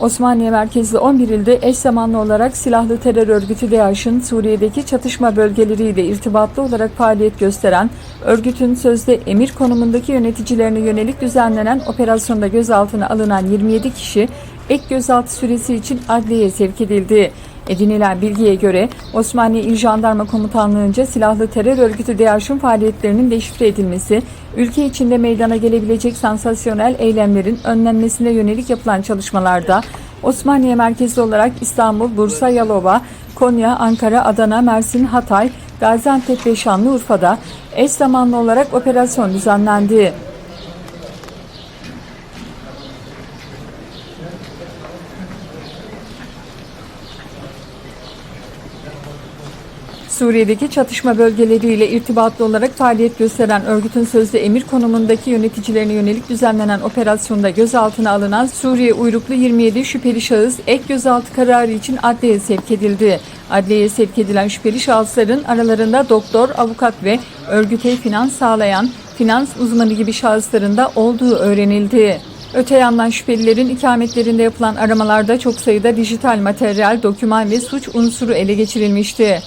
Osmaniye merkezli 11 ilde eş zamanlı olarak silahlı terör örgütü DAEŞ'in Suriye'deki çatışma bölgeleriyle irtibatlı olarak faaliyet gösteren örgütün sözde emir konumundaki yöneticilerine yönelik düzenlenen operasyonda gözaltına alınan 27 kişi ek gözaltı süresi için adliyeye sevk edildi. Edinilen bilgiye göre Osmaniye İl Jandarma Komutanlığı'nca silahlı terör örgütü DAEŞ'in faaliyetlerinin deşifre edilmesi, ülke içinde meydana gelebilecek sansasyonel eylemlerin önlenmesine yönelik yapılan çalışmalarda Osmaniye merkezli olarak İstanbul, Bursa, Yalova, Konya, Ankara, Adana, Mersin, Hatay, Gaziantep ve Şanlıurfa'da eş zamanlı olarak operasyon düzenlendi. Suriye'deki çatışma bölgeleriyle irtibatlı olarak faaliyet gösteren örgütün sözde emir konumundaki yöneticilerine yönelik düzenlenen operasyonda gözaltına alınan Suriye uyruklu 27 şüpheli şahıs ek gözaltı kararı için adliyeye sevk edildi. Adliyeye sevk edilen şüpheli şahısların aralarında doktor, avukat ve örgüte finans sağlayan finans uzmanı gibi şahısların da olduğu öğrenildi. Öte yandan şüphelilerin ikametlerinde yapılan aramalarda çok sayıda dijital materyal, doküman ve suç unsuru ele geçirilmişti.